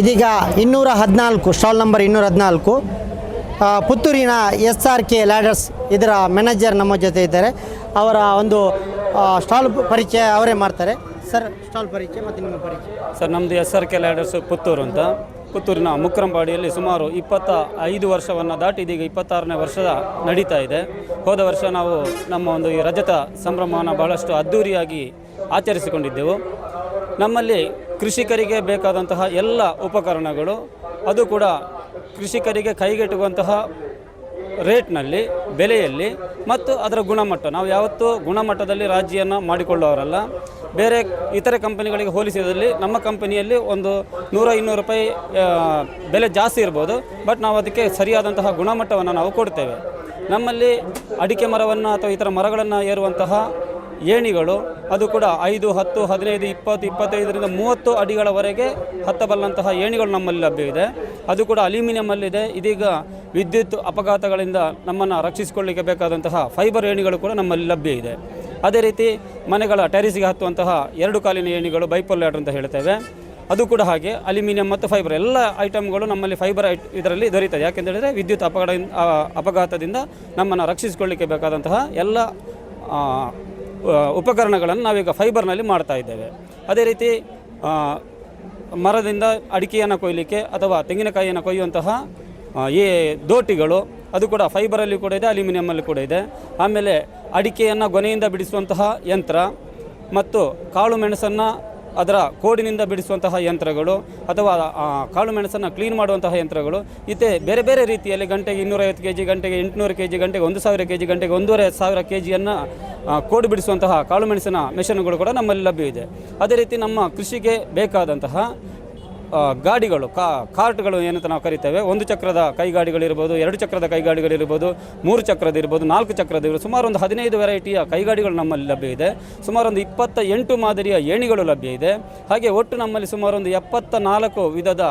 ಇದೀಗ ಇನ್ನೂರ ಹದಿನಾಲ್ಕು ಸ್ಟಾಲ್ ನಂಬರ್ ಇನ್ನೂರ ಹದಿನಾಲ್ಕು. ಪುತ್ತೂರಿನ ಎಸ್ ಆರ್ ಕೆ ಲ್ಯಾಡರ್ಸ್ ಇದರ ಮ್ಯಾನೇಜರ್ ನಮ್ಮ ಜೊತೆ ಇದ್ದಾರೆ. ಅವರ ಒಂದು ಸ್ಟಾಲ್ ಪರಿಚಯ ಅವರೇ ಮಾಡ್ತಾರೆ. ಸರ್ ಸ್ಟಾಲ್ ಪರಿಚಯ ಮತ್ತು ನಿಮ್ಮ ಪರಿಚಯ. ಸರ್ ನಮ್ಮದು S R K ladders Puttur ಅಂತ. ಪುತ್ತೂರಿನ ಮುಕ್ರಂಬಾಡಿಯಲ್ಲಿ ಸುಮಾರು ಇಪ್ಪತ್ತ ಐದು ವರ್ಷವನ್ನು ದಾಟಿ ಇದೀಗ ಇಪ್ಪತ್ತಾರನೇ ವರ್ಷದ ನಡೀತಾ ಇದೆ. ಹೋದ ವರ್ಷ ನಾವು ನಮ್ಮ ಒಂದು ಈ ರಜತ ಸಂಭ್ರಮವನ್ನು ಬಹಳಷ್ಟು ಅದ್ಧೂರಿಯಾಗಿ ಆಚರಿಸಿಕೊಂಡಿದ್ದೆವು. ನಮ್ಮಲ್ಲಿ ಕೃಷಿಕರಿಗೆ ಬೇಕಾದಂತಹ ಎಲ್ಲ ಉಪಕರಣಗಳು, ಅದು ಕೂಡ ಕೃಷಿಕರಿಗೆ ಕೈಗೆಟುಕುವಂತಹ ರೇಟ್ನಲ್ಲಿ, ಬೆಲೆಯಲ್ಲಿ ಮತ್ತು ಅದರ ಗುಣಮಟ್ಟ. ನಾವು ಯಾವತ್ತೂ ಗುಣಮಟ್ಟದಲ್ಲಿ ರಾಜಿಯನ್ನು ಮಾಡಿಕೊಳ್ಳೋರಲ್ಲ ಬೇರೆ ಇತರೆ ಕಂಪನಿಗಳಿಗೆ ಹೋಲಿಸಿದಲ್ಲಿ ನಮ್ಮ ಕಂಪನಿಯಲ್ಲಿ ಒಂದು ನೂರ ಇನ್ನೂರು ರೂಪಾಯಿ ಬೆಲೆ ಜಾಸ್ತಿ ಇರ್ಬೋದು. ಬಟ್ ನಾವು ಅದಕ್ಕೆ ಸರಿಯಾದಂತಹ ಗುಣಮಟ್ಟವನ್ನು ನಾವು ಕೊಡ್ತೇವೆ. ನಮ್ಮಲ್ಲಿ ಅಡಿಕೆ ಮರವನ್ನು ಅಥವಾ ಇತರ ಮರಗಳನ್ನು ಏರುವಂತಹ ಏಣಿಗಳು ಅದು ಕೂಡ ಐದು, ಹತ್ತು, ಹದಿನೈದು, ಇಪ್ಪತ್ತು, ಇಪ್ಪತ್ತೈದರಿಂದ ಮೂವತ್ತು ಅಡಿಗಳವರೆಗೆ ಹತ್ತಬಲ್ಲಂತಹ ಏಣಿಗಳು ನಮ್ಮಲ್ಲಿ ಲಭ್ಯವಿದೆ. ಅದು ಕೂಡ ಅಲ್ಯೂಮಿನಿಯಮಲ್ಲಿದೆ ಇದೀಗ ವಿದ್ಯುತ್ ಅಪಘಾತಗಳಿಂದ ನಮ್ಮನ್ನು ರಕ್ಷಿಸಿಕೊಳ್ಳಿಕ್ಕೆ ಬೇಕಾದಂತಹ ಫೈಬರ್ ಏಣಿಗಳು ಕೂಡ ನಮ್ಮಲ್ಲಿ ಲಭ್ಯ ಇದೆ ಅದೇ ರೀತಿ ಮನೆಗಳ ಟೆರಿಸಿಗೆ ಹತ್ತುವಂತಹ ಎರಡು ಕಾಲಿನ ಏಣಿಗಳು ಬೈಪೋಲ್ ಲ್ಯಾಡ್ರ್ ಅಂತ ಹೇಳ್ತೇವೆ. ಅದು ಕೂಡ ಹಾಗೆ ಅಲ್ಯೂಮಿನಿಯಂ ಮತ್ತು ಫೈಬರ್ ಎಲ್ಲ ಐಟಮ್ಗಳು ನಮ್ಮಲ್ಲಿ ಫೈಬರ್ ಐಟ್ ಇದರಲ್ಲಿ ದೊರೀತದೆ. ಯಾಕೆಂದೇಳಿದರೆ ವಿದ್ಯುತ್ ಅಪಘಾತ ಅಪಘಾತದಿಂದ ನಮ್ಮನ್ನು ರಕ್ಷಿಸಿಕೊಳ್ಳಿಕ್ಕೆ ಬೇಕಾದಂತಹ ಎಲ್ಲ ಉಪಕರಣಗಳನ್ನು ನಾವೀಗ ಫೈಬರ್ನಲ್ಲಿ ಮಾಡ್ತಾ ಇದ್ದೇವೆ. ಅದೇ ರೀತಿ ಮರದಿಂದ ಅಡಿಕೆಯನ್ನು ಕೊಯ್ಯಲಿಕ್ಕೆ ಅಥವಾ ತೆಂಗಿನಕಾಯಿಯನ್ನು ಕೊಯ್ಯುವಂತಹ ಈ ದೋಟಿಗಳು, ಅದು ಕೂಡ ಫೈಬರಲ್ಲಿ ಕೂಡ ಇದೆ ಅಲ್ಯೂಮಿನಿಯಮಲ್ಲಿ ಕೂಡ ಇದೆ. ಆಮೇಲೆ ಅಡಿಕೆಯನ್ನು ಗೊನೆಯಿಂದ ಬಿಡಿಸುವಂತಹ ಯಂತ್ರ ಮತ್ತು ಕಾಳು ಮೆಣಸನ್ನು ಅದರ ಕೋಡಿನಿಂದ ಬಿಡಿಸುವಂತಹ ಯಂತ್ರಗಳು ಅಥವಾ ಕಾಳು ಮೆಣಸನ್ನು ಕ್ಲೀನ್ ಮಾಡುವಂತಹ ಯಂತ್ರಗಳು ಇತ್ತೆ ಬೇರೆ ಬೇರೆ ರೀತಿಯಲ್ಲಿ ಗಂಟೆಗೆ ಇನ್ನೂರೈವತ್ತು ಕೆ ಜಿ ಗಂಟೆಗೆ ಎಂಟುನೂರು ಕೆ ಜಿ ಗಂಟೆಗೆ ಒಂದು ಸಾವಿರ ಕೆ ಜಿ ಗಂಟೆಗೆ ಒಂದೂವರೆ ಸಾವಿರ ಕೆ ಜಿಯನ್ನು ಕೋಡು ಬಿಡಿಸುವಂತಹ ಕಾಳು ಮೆಣಸಿನ ಮೆಷಿನ್ಗಳು ಕೂಡ ನಮ್ಮಲ್ಲಿ ಲಭ್ಯವಿದೆ. ಅದೇ ರೀತಿ ನಮ್ಮ ಕೃಷಿಗೆ ಬೇಕಾದಂತಹ ಗಾಡಿಗಳು, ಕಾ, ಕಾರ್ಟ್ಗಳು ಏನಂತ ನಾವು ಕರಿತೇವೆ. ಒಂದು ಚಕ್ರದ ಕೈಗಾಡಿಗಳಿರ್ಬೋದು ಎರಡು ಚಕ್ರದ ಕೈಗಾಡಿಗಳಿರ್ಬೋದು ಮೂರು ಚಕ್ರದ ಇರ್ಬೋದು, ನಾಲ್ಕು ಚಕ್ರದ ಇರ್ಬೋದು, ಸುಮಾರು ಒಂದು ಹದಿನೈದು ವೆರೈಟಿಯ ಕೈಗಾಡಿಗಳು ನಮ್ಮಲ್ಲಿ ಲಭ್ಯ ಇದೆ ಸುಮಾರು ಒಂದು ಇಪ್ಪತ್ತ ಎಂಟು ಮಾದರಿಯ ಏಣಿಗಳು ಲಭ್ಯ ಇದೆ ಹಾಗೆ ಒಟ್ಟು ನಮ್ಮಲ್ಲಿ ಸುಮಾರು ಒಂದು ಎಪ್ಪತ್ತ ನಾಲ್ಕು ವಿಧದ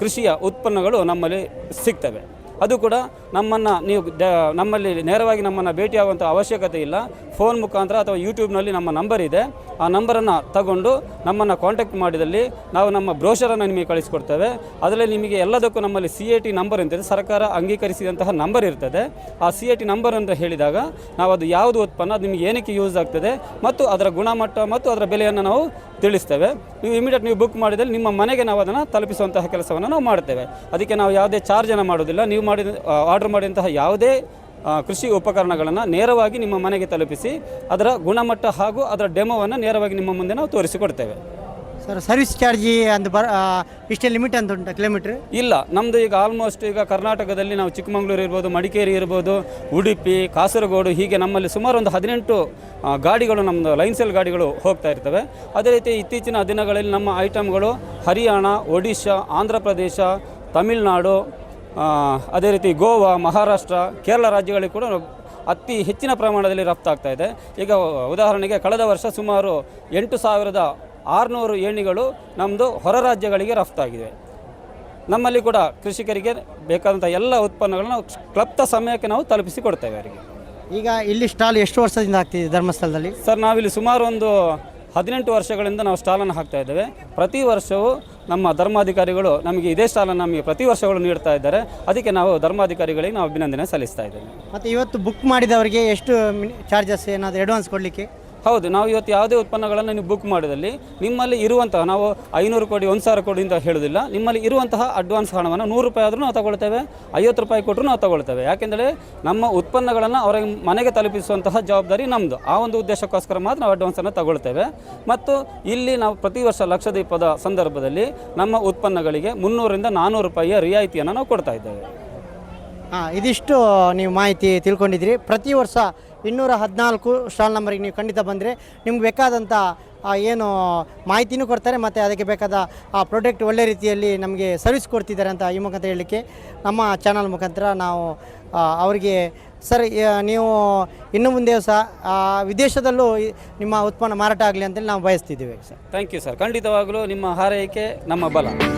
ಕೃಷಿಯ ಉತ್ಪನ್ನಗಳು ನಮ್ಮಲ್ಲಿ ಸಿಗ್ತವೆ. ಅದು ಕೂಡ ನಮ್ಮನ್ನು ನೀವು ನಮ್ಮಲ್ಲಿ ನೇರವಾಗಿ ನಮ್ಮನ್ನು ಭೇಟಿಯಾಗುವಂಥ ಅವಶ್ಯಕತೆ ಇಲ್ಲ. ಫೋನ್ ಮುಖಾಂತರ ಅಥವಾ ಯೂಟ್ಯೂಬ್ನಲ್ಲಿ ನಮ್ಮ ನಂಬರ್ ಇದೆ. ಆ ನಂಬರನ್ನು ತಗೊಂಡು ನಮ್ಮನ್ನು ಕಾಂಟ್ಯಾಕ್ಟ್ ಮಾಡಿದಲ್ಲಿ ನಾವು ನಮ್ಮ ಬ್ರೋಷರನ್ನು ನಿಮಗೆ ಕಳಿಸ್ಕೊಡ್ತೇವೆ. ಅದರಲ್ಲಿ ನಿಮಗೆ ಎಲ್ಲದಕ್ಕೂ ನಮ್ಮಲ್ಲಿ ಸಿ ಎ ಟಿ ನಂಬರ್ ಅಂತಿದೆ ಸರ್ಕಾರ ಅಂಗೀಕರಿಸಿದಂತಹ ನಂಬರ್ ಇರ್ತದೆ. ಆ ಸಿ ಎ ಟಿ ನಂಬರ್ ಅಂತ ಹೇಳಿದಾಗ ನಾವು ಅದು ಯಾವುದು ಉತ್ಪನ್ನ, ಅದು ನಿಮಗೆ ಏನಕ್ಕೆ ಯೂಸ್ ಆಗ್ತದೆ ಮತ್ತು ಅದರ ಗುಣಮಟ್ಟ ಮತ್ತು ಅದರ ಬೆಲೆಯನ್ನು ನಾವು ತಿಳಿಸ್ತೇವೆ. ನೀವು ಇಮಿಡಿಯೇಟ್ ನೀವು ಬುಕ್ ಮಾಡಿದಲ್ಲಿ ನಿಮ್ಮ ಮನೆಗೆ ನಾವು ಅದನ್ನು ತಲುಪಿಸುವಂತಹ ಕೆಲಸವನ್ನು ನಾವು ಮಾಡ್ತೇವೆ ಅದಕ್ಕೆ ನಾವು ಯಾವುದೇ ಚಾರ್ಜನ್ನು ಮಾಡೋದಿಲ್ಲ ನೀವು ಮಾಡಿದ ಆರ್ಡರ್ ಮಾಡಿದಂತಹ ಯಾವುದೇ ಕೃಷಿ ಉಪಕರಣಗಳನ್ನು ನೇರವಾಗಿ ನಿಮ್ಮ ಮನೆಗೆ ತಲುಪಿಸಿ ಅದರ ಗುಣಮಟ್ಟ ಹಾಗೂ ಅದರ ಡೆಮೋವನ್ನು ನೇರವಾಗಿ ನಿಮ್ಮ ಮುಂದೆ ನಾವು ತೋರಿಸಿಕೊಡ್ತೇವೆ. ಸರ್ ಸರ್ವಿಸ್ ಚಾರ್ಜಿ ಅಂತ ಬರ ಇಷ್ಟೇ ಲಿಮಿಟ್ ಅಂತ ಉಂಟು ಕಿಲೋಮೀಟ್ರ್ ಇಲ್ಲ ನಮ್ಮದು ಈಗ ಆಲ್ಮೋಸ್ಟ್ ಈಗ ಕರ್ನಾಟಕದಲ್ಲಿ ನಾವು ಚಿಕ್ಕಮಗಳೂರು ಇರ್ಬೋದು, ಮಡಿಕೇರಿ ಇರ್ಬೋದು, ಉಡುಪಿ, ಕಾಸರಗೋಡು, ಹೀಗೆ ನಮ್ಮಲ್ಲಿ ಸುಮಾರು ಒಂದು ಹದಿನೆಂಟು ಗಾಡಿಗಳು ನಮ್ಮದು ಲೈನ್ಸೆಲ್ ಗಾಡಿಗಳು ಹೋಗ್ತಾ ಇರ್ತವೆ. ಅದೇ ರೀತಿ ಇತ್ತೀಚಿನ ದಿನಗಳಲ್ಲಿ ನಮ್ಮ ಐಟಮ್ಗಳು ಹರಿಯಾಣ, ಒಡಿಶಾ ಆಂಧ್ರ ಪ್ರದೇಶ ತಮಿಳುನಾಡು ಅದೇ ರೀತಿ ಗೋವಾ, ಮಹಾರಾಷ್ಟ್ರ, ಕೇರಳ ರಾಜ್ಯಗಳಿಗೆ ಕೂಡ ಅತಿ ಹೆಚ್ಚಿನ ಪ್ರಮಾಣದಲ್ಲಿ ರಫ್ತಾಗ್ತಾ ಇದೆ. ಈಗ ಉದಾಹರಣೆಗೆ, ಕಳೆದ ವರ್ಷ ಸುಮಾರು ಎಂಟು ಸಾವಿರದ ಆರುನೂರು ಏಣಿಗಳು ನಮ್ಮದು ಹೊರ ರಾಜ್ಯಗಳಿಗೆ ರಫ್ತಾಗಿದೆ ನಮ್ಮಲ್ಲಿ ಕೂಡ ಕೃಷಿಕರಿಗೆ ಬೇಕಾದಂಥ ಎಲ್ಲ ಉತ್ಪನ್ನಗಳನ್ನು ನಾವು ಕ್ಲಪ್ತ ಸಮಯಕ್ಕೆ ನಾವು ತಲುಪಿಸಿ ಕೊಡ್ತೇವೆ ಅವರಿಗೆ. ಈಗ ಇಲ್ಲಿ ಸ್ಟಾಲ್ ಎಷ್ಟು ವರ್ಷದಿಂದ ಆಗ್ತಿದೆ ಧರ್ಮಸ್ಥಳದಲ್ಲಿ? ಸರ್ ನಾವಿಲ್ಲಿ ಸುಮಾರು ಒಂದು ಹದಿನೆಂಟು ವರ್ಷಗಳಿಂದ ನಾವು ಸ್ಟಾಲನ್ನು ಹಾಕ್ತಾ ಇದ್ದೇವೆ. ಪ್ರತಿ ವರ್ಷವೂ ನಮ್ಮ ಧರ್ಮಾಧಿಕಾರಿಗಳು ನಮಗೆ ಇದೇ ಸ್ಟಾಲನ್ನು ನಮಗೆ ಪ್ರತಿ ವರ್ಷಗಳು ನೀಡ್ತಾ ಇದ್ದಾರೆ. ಅದಕ್ಕೆ ನಾವು ಧರ್ಮಾಧಿಕಾರಿಗಳಿಗೆ ನಾವು ಅಭಿನಂದನೆ ಸಲ್ಲಿಸ್ತಾ ಇದ್ದೇವೆ. ಮತ್ತು ಇವತ್ತು ಬುಕ್ ಮಾಡಿದವರಿಗೆ ಎಷ್ಟು ಚಾರ್ಜಸ್ ಏನಾದರೂ ಅಡ್ವಾನ್ಸ್ ಕೊಡಲಿಕ್ಕೆ? ಹೌದು, ನಾವು ಇವತ್ತು ಯಾವುದೇ ಉತ್ಪನ್ನಗಳನ್ನು ನೀವು ಬುಕ್ ಮಾಡಿದಲ್ಲಿ ನಿಮ್ಮಲ್ಲಿ ಇರುವಂತಹ, ನಾವು ಐನೂರು ಕೋಟಿ, ಒಂದು ಸಾವಿರ ಕೋಟಿ ಅಂತ ಹೇಳೋದಿಲ್ಲ, ನಿಮ್ಮಲ್ಲಿ ಇರುವಂತಹ ಅಡ್ವಾನ್ಸ್ ಹಣವನ್ನು ನೂರು ರೂಪಾಯಿ ಆದರೂ ನಾವು ತಗೊಳ್ತೇವೆ, ಐವತ್ತು ರೂಪಾಯಿ ಕೊಟ್ಟರು ನಾವು ತಗೊಳ್ತೇವೆ. ಯಾಕೆಂದರೆ ನಮ್ಮ ಉತ್ಪನ್ನಗಳನ್ನು ಅವರ ಮನೆಗೆ ತಲುಪಿಸುವಂತಹ ಜವಾಬ್ದಾರಿ ನಮ್ಮದು ಆ ಒಂದು ಉದ್ದೇಶಕ್ಕೋಸ್ಕರ ಮಾತ್ರ ನಾವು ಅಡ್ವಾನ್ಸನ್ನು ತಗೊಳ್ತೇವೆ. ಮತ್ತು ಇಲ್ಲಿ ನಾವು ಪ್ರತಿ ವರ್ಷ ಲಕ್ಷದೀಪದ ಸಂದರ್ಭದಲ್ಲಿ ನಮ್ಮ ಉತ್ಪನ್ನಗಳಿಗೆ ಮುನ್ನೂರಿಂದ ನಾನ್ನೂರು ರೂಪಾಯಿಯ ರಿಯಾಯಿತಿಯನ್ನು ನಾವು ಕೊಡ್ತಾ ಇದ್ದೇವೆ. ಹಾಂ ಇದಿಷ್ಟು ನೀವು ಮಾಹಿತಿ ತಿಳ್ಕೊಂಡಿದ್ರಿ ಪ್ರತಿ ವರ್ಷ ಇನ್ನೂರ ಹದಿನಾಲ್ಕು ಸ್ಟಾಲ್ ನಂಬರಿಗೆ ನೀವು ಖಂಡಿತ ಬಂದರೆ ನಿಮ್ಗೆ ಬೇಕಾದಂಥ ಏನು ಮಾಹಿತಿನೂ ಕೊಡ್ತಾರೆ ಮತ್ತು ಅದಕ್ಕೆ ಬೇಕಾದ, ಆ ಪ್ರಾಡಕ್ಟ್ ಒಳ್ಳೆ ರೀತಿಯಲ್ಲಿ ನಮಗೆ ಸರ್ವಿಸ್ ಕೊಡ್ತಿದ್ದಾರೆ ಅಂತ ಈ ಮುಖಾಂತರ ಹೇಳಲಿಕ್ಕೆ ನಮ್ಮ ಚಾನಲ್ ಮುಖಾಂತರ ನಾವು ಅವರಿಗೆ ಸರ್ ನೀವು ಇನ್ನು ಮುಂದೆ ಸಹ ವಿದೇಶದಲ್ಲೂ ನಿಮ್ಮ ಉತ್ಪನ್ನ ಮಾರಾಟ ಆಗಲಿ ಅಂತೇಳಿ ನಾವು ಬಯಸ್ತಿದ್ದೀವಿ ಸರ್. ಥ್ಯಾಂಕ್ ಯು ಸರ್ ಖಂಡಿತವಾಗಲೂ ನಿಮ್ಮ ಹಾರೈಕೆ ನಮ್ಮ ಬಲ.